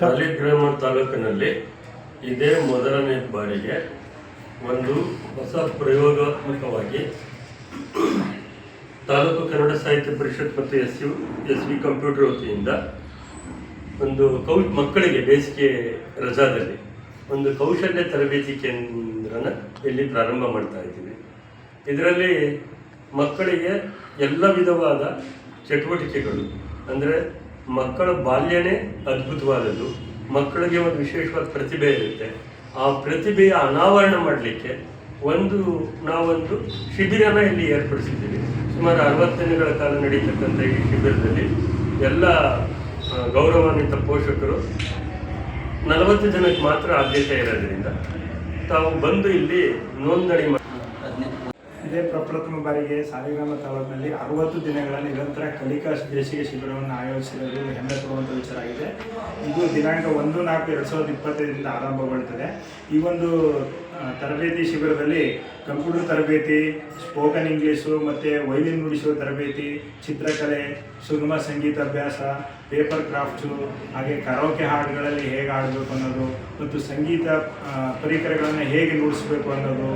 ಸಾಲಿಗ್ರಾಮ ತಾಲೂಕಿನಲ್ಲಿ ಇದೇ ಮೊದಲನೇ ಬಾರಿಗೆ ಒಂದು ಹೊಸ ಪ್ರಯೋಗಾತ್ಮಕವಾಗಿ ತಾಲೂಕು ಕನ್ನಡ ಸಾಹಿತ್ಯ ಪರಿಷತ್ ಮತ್ತು S U S V computer ವತಿಯಿಂದ ಒಂದು ಕೌ, ಮಕ್ಕಳಿಗೆ ಬೇಸಿಗೆ ರಜಾದಲ್ಲಿ ಒಂದು ಕೌಶಲ್ಯ ತರಬೇತಿ ಕೇಂದ್ರನ ಇಲ್ಲಿ ಪ್ರಾರಂಭ ಮಾಡ್ತಾ ಇದ್ದೀವಿ. ಇದರಲ್ಲಿ ಮಕ್ಕಳಿಗೆ ಎಲ್ಲ ವಿಧವಾದ ಚಟುವಟಿಕೆಗಳು, ಅಂದರೆ ಮಕ್ಕಳ ಬಾಲ್ಯನೇ ಅದ್ಭುತವಾದದ್ದು. ಮಕ್ಕಳಿಗೆ ಒಂದು ವಿಶೇಷವಾದ ಪ್ರತಿಭೆ ಇರುತ್ತೆ. ಆ ಪ್ರತಿಭೆಯ ಅನಾವರಣ ಮಾಡಲಿಕ್ಕೆ ಒಂದು, ನಾವೊಂದು ಶಿಬಿರನ ಇಲ್ಲಿ ಏರ್ಪಡಿಸಿದ್ದೀವಿ. ಸುಮಾರು ಅರವತ್ತು ದಿನಗಳ ಕಾಲ ನಡೀತಕ್ಕಂಥ ಈ ಶಿಬಿರದಲ್ಲಿ ಎಲ್ಲ ಗೌರವಾನ್ವಿತ ಪೋಷಕರು ನಲವತ್ತು ಜನಕ್ಕೆ ಮಾತ್ರ ಆದ್ಯತೆ ಇರೋದ್ರಿಂದ ತಾವು ಬಂದು ಇಲ್ಲಿ ನೋಂದಣಿ ಇದೇ ಪ್ರಪ್ರಥಮ ಬಾರಿಗೆ ಸಾಲಿಗ್ರಾಮ ತಾಲೂಕಿನಲ್ಲಿ ಅರವತ್ತು ದಿನಗಳ ನಿರಂತರ ಕಲಿಕಾ ಬೇಸಿಗೆ ಶಿಬಿರವನ್ನು ಆಯೋಜಿಸಿರುವುದು ಹೆಮ್ಮೆ ಪಡುವಂಥ ವಿಚಾರ ಆಗಿದೆ. ಇದು ದಿನಾಂಕ ಒಂದು ನಾಲ್ಕು ಎರಡು ಸಾವಿರದ ಇಪ್ಪತ್ತೈದರಿಂದ ಆರಂಭಗೊಳ್ಳುತ್ತದೆ ಈ ಒಂದು ತರಬೇತಿ ಶಿಬಿರದಲ್ಲಿ ಕಂಪ್ಯೂಟರ್ ತರಬೇತಿ ಸ್ಪೋಕನ್ ಇಂಗ್ಲೀಷು ಮತ್ತು ವೈಲಿನ್ ನುಡಿಸುವ ತರಬೇತಿ, ಚಿತ್ರಕಲೆ ಸುಗಮ ಸಂಗೀತ ಅಭ್ಯಾಸ ಪೇಪರ್ ಕ್ರಾಫ್ಟ್ಸು ಹಾಗೆ ಕರೋಕೆ ಹಾಡುಗಳಲ್ಲಿ ಹೇಗೆ ಹಾಡಬೇಕು ಅನ್ನೋದು, ಮತ್ತು ಸಂಗೀತ ಪರಿಕರಗಳನ್ನು ಹೇಗೆ ನುಡಿಸಬೇಕು ಅನ್ನೋದು,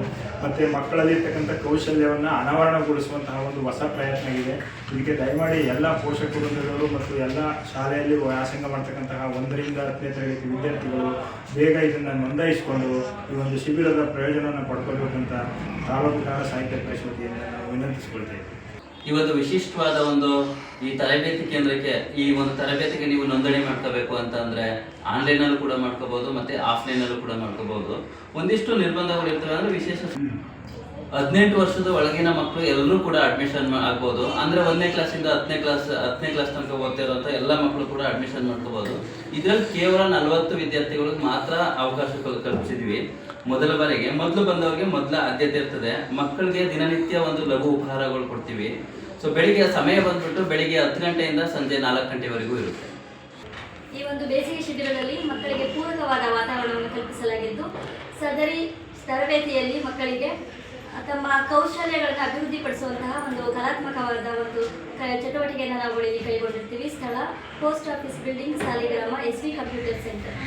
ಮತ್ತು ಮಕ್ಕಳಲ್ಲಿರ್ತಕ್ಕಂಥ ಕೌಶಲ್ಯವನ್ನು ಅನಾವರಣಗೊಳಿಸುವಂತಹ ಒಂದು ಹೊಸ ಪ್ರಯತ್ನ ಇದೆ. ಇದಕ್ಕೆ ದಯಮಾಡಿ ಎಲ್ಲ ಪೋಷಕ ವೃಂದಗಳು ಮತ್ತು ಎಲ್ಲ ಶಾಲೆಯಲ್ಲಿ ವ್ಯಾಸಂಗ ಮಾಡ್ತಕ್ಕಂತಹ ಒಂದರಿಂದ ಹತ್ತನೇ ತರಗತಿ ವಿದ್ಯಾರ್ಥಿಗಳು ಬೇಗ ಇದನ್ನು ನೋಂದಾಯಿಸಿಕೊಂಡು ಈ ಒಂದು ಶಿಬಿರದ ಪ್ರಯೋಜನವನ್ನು ಪಡ್ಕೋಬೇಕಂತ ತಾಲೂಕು ಕನ್ನಡ ಸಾಹಿತ್ಯ ಪರಿಷತ್ ವತಿಯಿಂದ ನಾವು ವಿನಂತಿಸಿಕೊಳ್ತೇವೆ. ಇವತ್ತು ವಿಶಿಷ್ಟವಾದ ಒಂದು ಈ ತರಬೇತಿ ಕೇಂದ್ರಕ್ಕೆ ಈ ಒಂದು ತರಬೇತಿಗೆ ನೀವು ನೋಂದಣಿ ಮಾಡ್ಕೋಬೇಕು ಅಂತ ಅಂದ್ರೆ ಆನ್ಲೈನ್ ಅಲ್ಲೂ ಕೂಡ ಮಾಡ್ಕೋಬಹುದು ಮತ್ತೆ ಆಫ್ಲೈನ್ ಅಲ್ಲೂ ಕೂಡ ಮಾಡ್ಕೋಬಹುದು. ಒಂದಿಷ್ಟು ನಿರ್ಬಂಧಗಳು ಇರ್ತವೆ ಅಂದ್ರೆ ವಿಶೇಷ ಹದಿನೆಂಟು ವರ್ಷದ ಒಳಗಿನ ಮಕ್ಕಳು ಎಲ್ಲರೂ ಕೂಡ ಅಡ್ಮಿಷನ್ ಆಗ್ಬೋದು. ಅಂದ್ರೆ ಒಂದನೇ ಕ್ಲಾಸಿಂದ ಹತ್ತನೇ ಕ್ಲಾಸ್ ಹತ್ತನೇ ಕ್ಲಾಸ್ ತನಕ ಓದ್ತಿರೋಂಥ ಎಲ್ಲ ಮಕ್ಕಳು ಕೂಡ ಅಡ್ಮಿಷನ್ ಮಾಡ್ಕೋಬೋದು. ಇದ್ರಲ್ಲಿ ಕೇವಲ ನಲವತ್ತು ವಿದ್ಯಾರ್ಥಿಗಳಿಗೆ ಮಾತ್ರ ಅವಕಾಶ ಕಲ್- ಕಲ್ಪಿಸಿದ್ವಿ. ಮೊದಲ ಬಾರಿಗೆ. ಮೊದಲು ಬಂದವರಿಗೆ ಮೊದಲ ಆದ್ಯತೆ ಇರ್ತದೆ. ಮಕ್ಕಳಿಗೆ ದಿನನಿತ್ಯ ಒಂದು ಲಘು ಉಪಹಾರಗಳು ಕೊಡ್ತೀವಿ. ಸೊ ಬೆಳಿಗ್ಗೆ ಸಮಯ ಬಂದ್ಬಿಟ್ಟು ಬೆಳಿಗ್ಗೆ ಹತ್ತು ಗಂಟೆಯಿಂದ ಸಂಜೆ ನಾಲ್ಕು ಗಂಟೆವರೆಗೂ ಇರುತ್ತೆ. ಈ ಒಂದು ಬೇಸಿಗೆ ಶಿಬಿರದಲ್ಲಿ ಮಕ್ಕಳಿಗೆ ಪೂರಕವಾದ ವಾತಾವರಣವನ್ನು ಕಲ್ಪಿಸಲಾಗಿದ್ದು, ಸದರಿ ತರಬೇತಿಯಲ್ಲಿ ಮಕ್ಕಳಿಗೆ ತಮ್ಮ ಕೌಶಲ್ಯಗಳನ್ನು ಅಭಿವೃದ್ಧಿಪಡಿಸುವಂತಹ ಒಂದು ಕಲಾತ್ಮಕವಾದ ಒಂದು ಚಟುವಟಿಕೆಯನ್ನು ನಾವು ಇಲ್ಲಿ ಕೈಗೊಂಡಿರ್ತೀವಿ. ಸ್ಥಳ, post office, building Saligrama S V computer center.